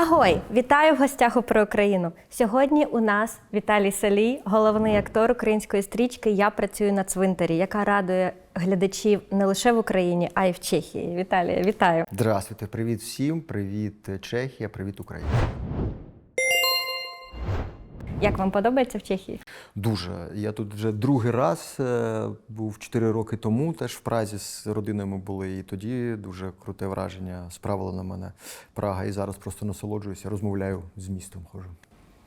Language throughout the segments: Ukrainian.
Агой! Вітаю в гостях у про Україну. Сьогодні у нас Віталій Салій, головний актор української стрічки Я працюю на цвинтарі, яка радує глядачів не лише в Україні, а й в Чехії. Віталія, вітаю! Здравствуйте, привіт всім, привіт Чехія, привіт Україна. Як вам подобається в Чехії? Дуже. Я тут вже другий раз е, був 4 роки тому, теж в Празі з родиною ми були, і тоді дуже круте враження справила на мене Прага. І зараз просто насолоджуюся, розмовляю з містом. Хожу.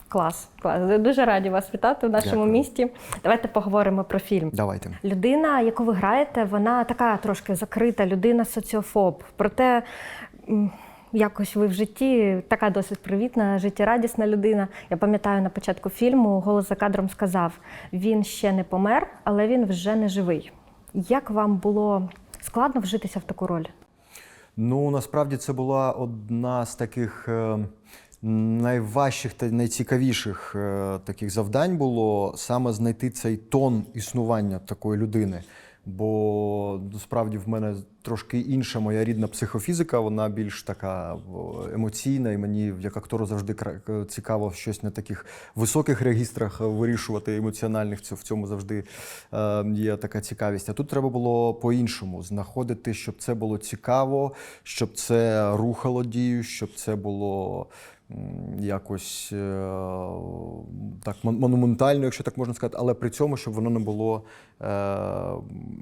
Клас, клас. Дуже раді вас вітати в нашому Дякую. місті. Давайте поговоримо про фільм. Давайте. Людина, яку ви граєте, вона така трошки закрита, людина соціофоб. Проте якось ви в житті така досить привітна, життєрадісна людина. Я пам'ятаю на початку фільму голос за кадром сказав: він ще не помер, але він вже не живий. Як вам було складно вжитися в таку роль? Ну насправді це була одна з таких е, найважчих та найцікавіших е, таких завдань було саме знайти цей тон існування такої людини. Бо насправді в мене трошки інша моя рідна психофізика, вона більш така емоційна, і мені як актору завжди кра- цікаво щось на таких високих регістрах вирішувати емоціональних. В цьому завжди е, є така цікавість. А тут треба було по-іншому знаходити, щоб це було цікаво, щоб це рухало дію, щоб це було. Якось е, так мон- монументально, якщо так можна сказати, але при цьому, щоб воно не було е,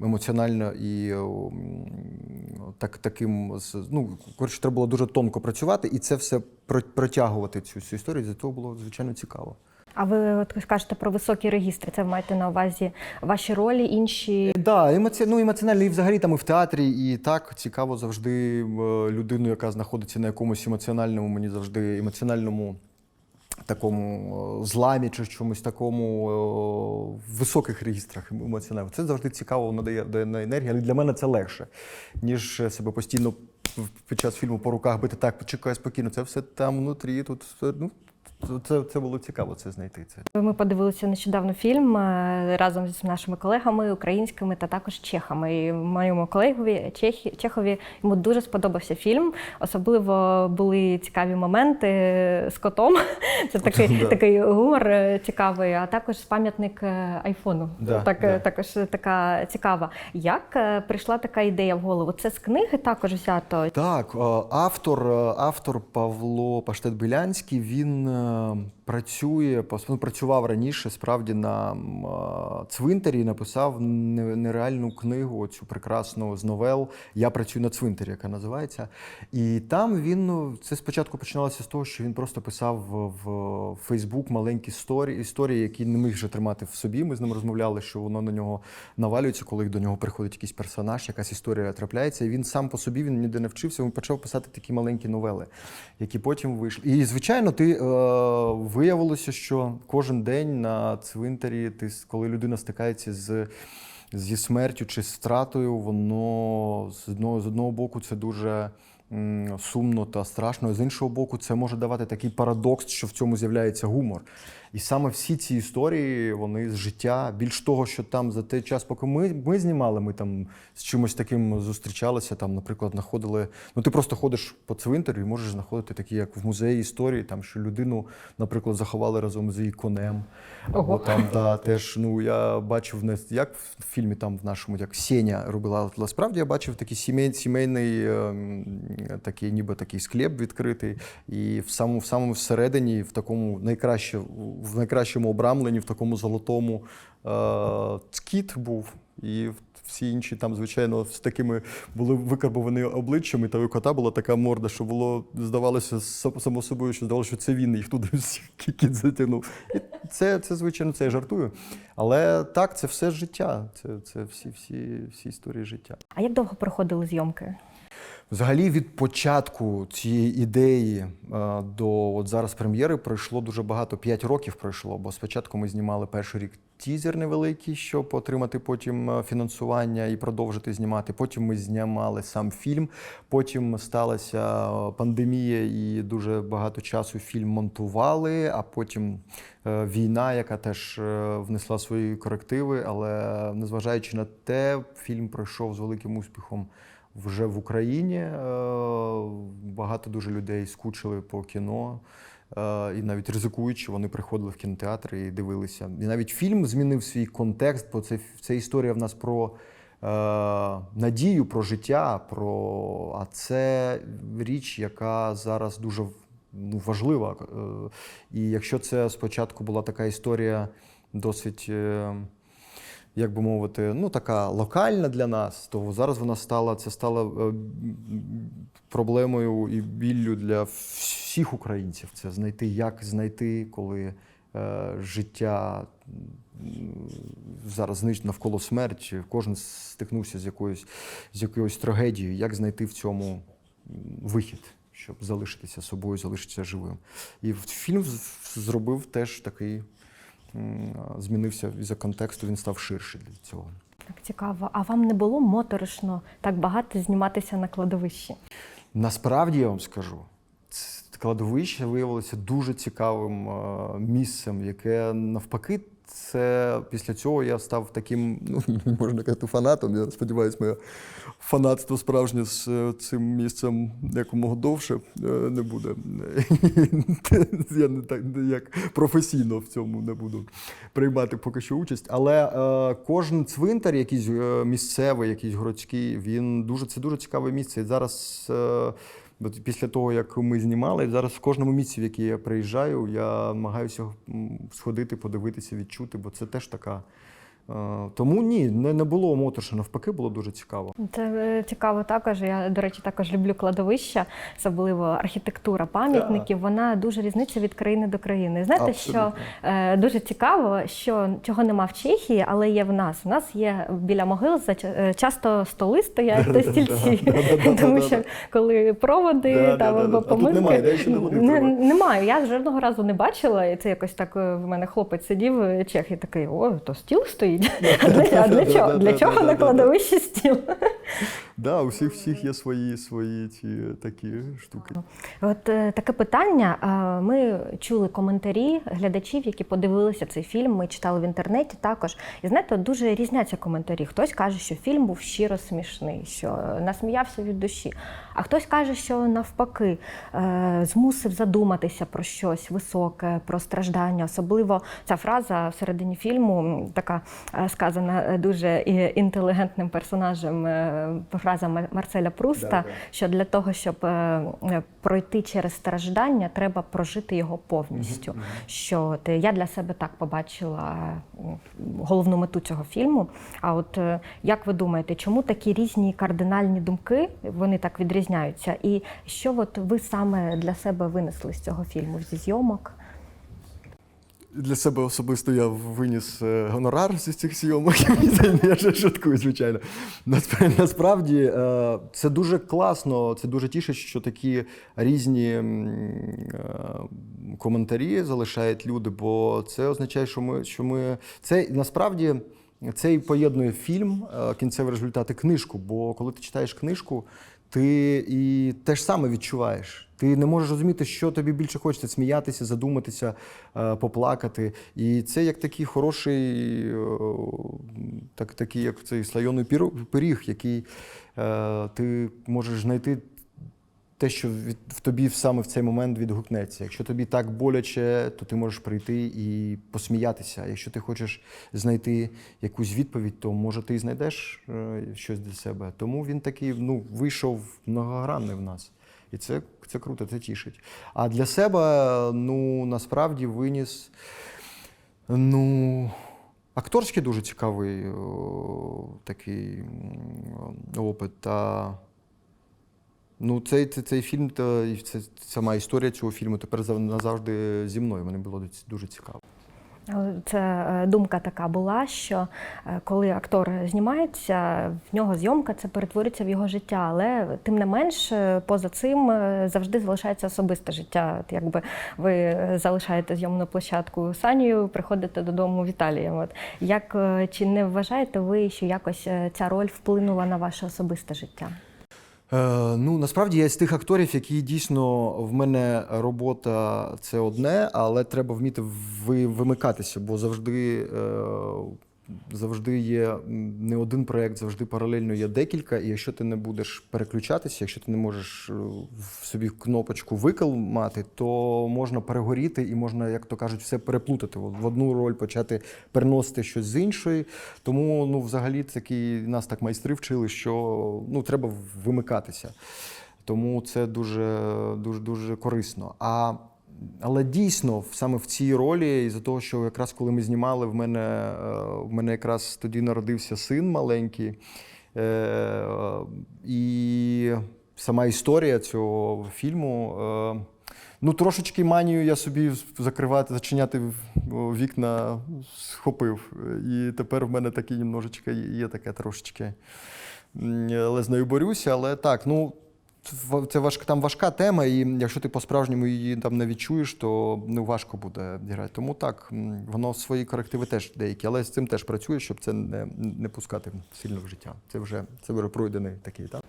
емоціонально і так, таким ну, коротше, треба було дуже тонко працювати і це все протягувати цю, цю історію. За того було звичайно цікаво. А ви от кажете про високі регістри? Це ви маєте на увазі ваші ролі, інші Да, емоці... ну, емоціонально і взагалі там і в театрі, і так цікаво завжди е, людину, яка знаходиться на якомусь емоціональному, мені завжди емоціональному такому е, зламі чи чомусь такому е, в високих регістрах емоціональних. Це завжди цікаво, надає дає на енергії, але для мене це легше, ніж себе постійно під час фільму по руках бити так, почекай спокійно. Це все там внутрі. Тут ну, це, це було цікаво це знайти. Це. Ми подивилися нещодавно фільм е, разом з нашими колегами українськими та також чехами. І моєму колегові Чехі, Чехові йому дуже сподобався фільм. Особливо були цікаві моменти з котом. Це такий, Да. такий гумор е, цікавий, а також пам'ятник е, айфону. Да, так, е, да. Також така цікава. Як е, прийшла така ідея в голову? Це з книги також взято. Так, е, автор, е, автор Павло Паштет-Білянський, він е, працює, ну, працював раніше справді на цвинтарі і написав нереальну книгу, цю прекрасну з новел Я працюю на цвинтарі, яка називається. І там він ну, це спочатку починалося з того, що він просто писав в, Фейсбук маленькі історії, історії, які не міг вже тримати в собі. Ми з ним розмовляли, що воно на нього навалюється, коли до нього приходить якийсь персонаж, якась історія трапляється. І він сам по собі він ніде не вчився. Він почав писати такі маленькі новели, які потім вийшли. І звичайно, ти е, виявилося, що кожен день на цвинтарі, ти коли людина стикається з. Зі смертю чи з втратою, воно з одного, з одного боку це дуже сумно та страшно. З іншого боку, це може давати такий парадокс, що в цьому з'являється гумор. І саме всі ці історії, вони з життя. Більш того, що там за той час, поки ми, ми знімали, ми там з чимось таким зустрічалися. Там, наприклад, знаходили. Ну, ти просто ходиш по цвинтарю і можеш знаходити такі, як в музеї історії, там що людину, наприклад, заховали разом з її конем. Ого. Або там да, теж ну я бачив не як в фільмі, там в нашому як Сеня робила. Але справді я бачив такий сімей, сімейний, ем, такий, ніби такий склеп відкритий, і в самому в самому всередині, в такому найкраще, в найкращому обрамленні, в такому золотому е, скіт був. І всі інші там, звичайно, з такими були викарбовані обличчями, та у кота була така морда, що було, здавалося, сам- само собою, що здавалося, що це він їх туди всіх кіт затягнув. І це, це, звичайно, це я жартую. Але так, це все життя. Це, це всі, всі, всі історії життя. А як довго проходили зйомки? Взагалі від початку цієї ідеї е, до от зараз прем'єри пройшло дуже багато, 5 років пройшло. Бо спочатку ми знімали перший рік тізер невеликий, щоб отримати потім е, фінансування і продовжити знімати. Потім ми знімали сам фільм. Потім сталася е, пандемія, і дуже багато часу фільм монтували. А потім війна, яка теж внесла свої корективи. Але незважаючи на те, фільм пройшов з великим успіхом вже в Україні. Е, Багато дуже людей скучили по кіно. Е, І навіть ризикуючи, вони приходили в кінотеатри і дивилися. І навіть фільм змінив свій контекст, бо це, це історія в нас про е, надію, про життя, про... а це річ, яка зараз дуже ну, важлива. Е, І якщо це спочатку була така історія досить. Як би мовити, ну така локальна для нас, то зараз вона стала це стало е, проблемою і біллю для всіх українців. Це знайти, як знайти, коли е, життя зараз знищено навколо смерть, кожен стикнувся з якоюсь з якоюсь трагедією, як знайти в цьому вихід, щоб залишитися собою, залишитися живим. І фільм зробив теж такий змінився із-за контексту, він став ширше для цього. Так цікаво. А вам не було моторошно так багато зніматися на кладовищі? Насправді я вам скажу, ц- кладовище виявилося дуже цікавим е, місцем, яке навпаки. Це після цього я став таким, ну можна казати, фанатом. Я сподіваюся, моє фанатство справжнє з е, цим місцем якомога довше е, не буде. Я не так як професійно в цьому не буду приймати поки що участь. Але е, кожен цвинтар, якийсь місцевий, якийсь городський, він дуже це дуже цікаве місце. І зараз. Е, після того, як ми знімали, зараз в кожному місці, в яке я приїжджаю, я намагаюся сходити, подивитися, відчути, бо це теж така. Е, Тому ні, не, не було моторша, навпаки, було дуже цікаво. Це е, цікаво також. Я, до речі, також люблю кладовища, особливо архітектура пам'ятників. Вона дуже різниця від країни до країни. Знаєте, що е, дуже цікаво, що чого нема в Чехії, але є в нас. У нас є біля могил зача- е, часто столи стоять та стільці, тому що коли проводи там або тут немає. Я жодного разу не бачила, і це якось так в мене хлопець сидів чех і такий: о, то стіл стоїть. А для, а для чого? Для чого на кладовищі стіл? Да, у всіх всіх є свої свої ці такі штуки. От е, таке питання. Ми чули коментарі глядачів, які подивилися цей фільм. Ми читали в інтернеті також. І знаєте, дуже різняться коментарі. Хтось каже, що фільм був щиро смішний, що насміявся від душі. А хтось каже, що навпаки е, змусив задуматися про щось високе, про страждання. Особливо ця фраза всередині фільму така сказана е, дуже інтелігентним персонажем. е, Фраза Марселя Пруста, Да, да. що для того, щоб е, е, пройти через страждання, треба прожити його повністю. Що от, е, я для себе так побачила головну мету цього фільму. А от е, як ви думаєте, чому такі різні кардинальні думки вони так відрізняються? І що от ви саме для себе винесли з цього фільму зі зйомок? Для себе особисто я виніс е, гонорар з цих зйомок. Я ще шуткую, звичайно. Насправді, е, це дуже класно, це дуже тішить, що такі різні е, коментарі залишають люди, бо це означає, що ми, що ми це насправді. Це і поєднує фільм, кінцевий результат і книжку. Бо коли ти читаєш книжку, ти і те ж саме відчуваєш. Ти не можеш розуміти, що тобі більше хочеться сміятися, задуматися, е, поплакати. І це як такий хороший, е, так, такий, як цей слайоний пиріг, який е, ти можеш знайти те, що від, в тобі саме в цей момент відгукнеться. Якщо тобі так боляче, то ти можеш прийти і посміятися. Якщо ти хочеш знайти якусь відповідь, то може ти і знайдеш е, щось для себе. Тому він такий ну, вийшов многогранний в нас. І це, це круто, це тішить. А для себе, ну, насправді виніс. Ну, акторський дуже цікавий о, такий опит. Та, ну, цей, цей, цей фільм та це, сама історія цього фільму тепер зав- назавжди зі мною. Мені було дуже цікаво. Це е, думка така була, що е, коли актор знімається, в нього зйомка це перетворюється в його життя. Але тим не менш, е, поза цим завжди залишається особисте життя. Якби ви залишаєте зйомну площадку Санію, приходите додому Віталієм. От як чи не вважаєте ви, що якось ця роль вплинула на ваше особисте життя? Е, ну, насправді я з тих акторів, які дійсно в мене робота це одне, але треба вміти вимикатися, бо завжди е, завжди є не один проєкт, завжди паралельно є декілька. І якщо ти не будеш переключатися, якщо ти не можеш е, в собі кнопочку викил мати, то можна перегоріти і можна, як то кажуть, все переплутати. В одну роль почати переносити щось з іншої. Тому ну, взагалі такі нас так майстри вчили, що ну, треба вимикатися. Тому це дуже, дуже, дуже корисно. А але дійсно, саме в цій ролі, із-за того, що якраз коли ми знімали, в мене, е, в мене якраз тоді народився син маленький. Е, І сама історія цього фільму. е, Ну, трошечки манію я собі закривати, зачиняти вікна схопив. І тепер в мене такі немножечко є таке трошечки. Але з нею борюся. Але так, ну. Це- важка там важка тема, і якщо ти по-справжньому її там не відчуєш, то ну важко буде грати. Тому так, воно свої корективи теж деякі, але з цим теж працює, щоб це не, не пускати сильно в життя. Це вже це вже пройдений такий етап.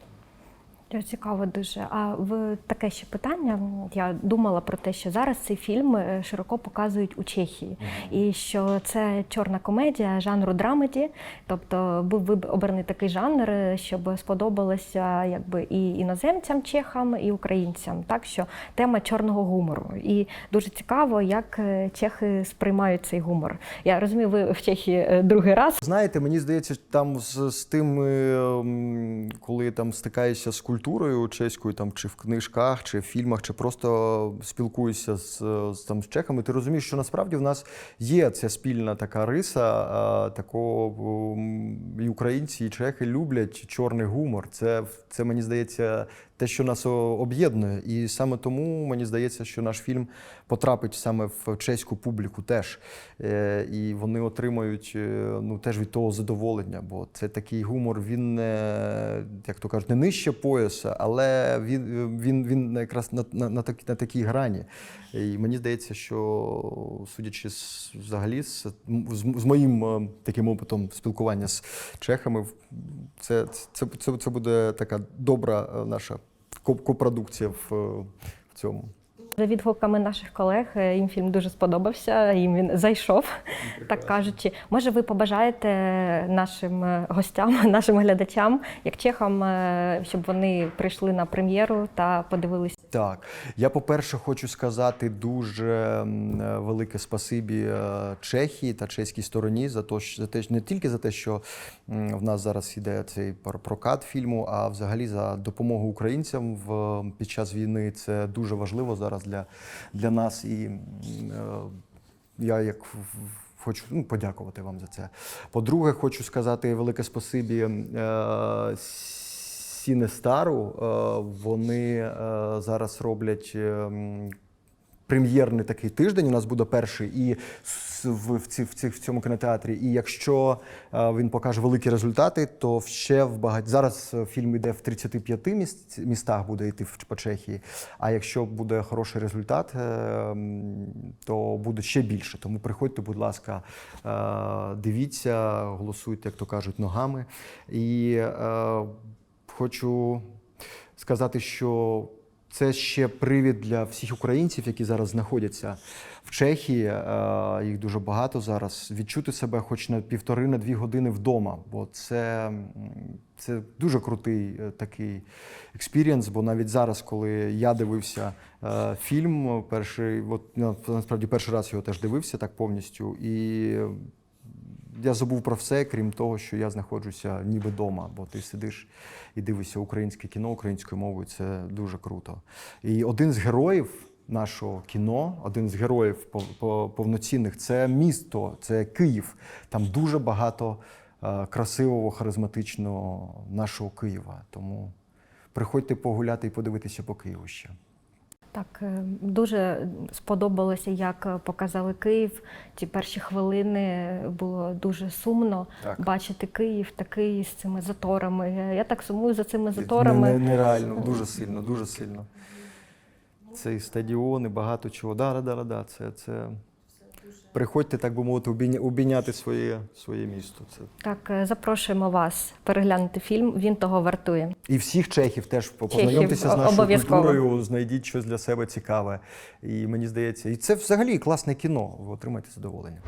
Цікаво дуже. А в таке ще питання. Я думала про те, що зараз цей фільм е, широко показують у Чехії, і що це чорна комедія жанру драмеді. Тобто був обраний такий жанр, е, щоб сподобалося якби і іноземцям, чехам, і українцям. Так що тема чорного гумору. І дуже цікаво, як е, чехи сприймають цей гумор. Я розумію, ви в Чехії другий раз. Знаєте, мені здається, там з, з тим, е, коли там стикаєшся з культурою чеською, там чи в книжках, чи в фільмах, чи просто спілкуєшся з, там, з чехами, ти розумієш, що насправді в нас є ця спільна така риса, такого і українці, і чехи люблять чорний гумор. Це, це мені здається. Те, що нас об'єднує, і саме тому мені здається, що наш фільм потрапить саме в чеську публіку теж. Е, і вони отримають е, ну, теж від того задоволення, бо це такий гумор, він не, як то кажуть, не нижче пояса, але він, він, він якраз на, на, на, так- на такій грані. І мені здається, що судячи з, взагалі з, з, моїм е, таким опитом спілкування з чехами, це, це, це, це буде така добра е, наша ко- копродукція в, е, в цьому. За відгуками наших колег е, їм фільм дуже сподобався, їм він зайшов, так кажучи. Може, ви побажаєте нашим е, гостям, нашим глядачам, як чехам, щоб вони прийшли на прем'єру та подивилися. Так, я по-перше хочу сказати дуже е, велике спасибі е, Чехії та чеській стороні за те, за те, не тільки за те, що в нас зараз іде цей прокат фільму, а взагалі за допомогу українцям в під час війни. Це дуже важливо зараз для, для нас. І е, я як хочу ну, подякувати вам за це. По-друге, хочу сказати велике спасибі е, Сінестару. Е, вони е, зараз роблять. е, Прем'єрний такий тиждень у нас буде перший і в, в, в, в цьому кінотеатрі. І якщо е, він покаже великі результати, то ще в багать зараз е, фільм йде в 35 міст, містах, буде йти в, по Чехії. А якщо буде хороший результат, е, то буде ще більше. Тому приходьте, будь ласка, е, дивіться, голосуйте, як то кажуть, ногами. І е, хочу сказати, що це ще привід для всіх українців, які зараз знаходяться в Чехії. е, Їх дуже багато зараз. Відчути себе хоч на півтори на дві години вдома. Бо це, це дуже крутий е, такий експірієнс. Бо навіть зараз, коли я дивився е, фільм, перший, от насправді перший раз його теж дивився так повністю. І я забув про все, крім того, що я знаходжуся ніби вдома, бо ти сидиш і дивишся українське кіно українською мовою. Це дуже круто. І один з героїв нашого кіно, один з героїв пов- пов- повноцінних це місто, це Київ. Там дуже багато е, красивого, харизматичного нашого Києва. Тому приходьте погуляти і подивитися по Києву ще. Так, е, дуже сподобалося, як е, показали Київ. Ті перші хвилини було дуже сумно Так. бачити Київ такий з цими заторами. Я так сумую за цими заторами. Не- не- Нереально, дуже сильно, дуже сильно. Це і стадіони, багато чого. Да, да, да, да, це, це... Приходьте, так би мовити, обійня- обійняти своє, своє місто. Це. Так, е, запрошуємо вас переглянути фільм. Він того вартує. І всіх чехів теж познайомтеся з нашою обов'язково. культурою, знайдіть щось для себе цікаве. І мені здається, і це взагалі класне кіно. Ви отримаєте задоволення.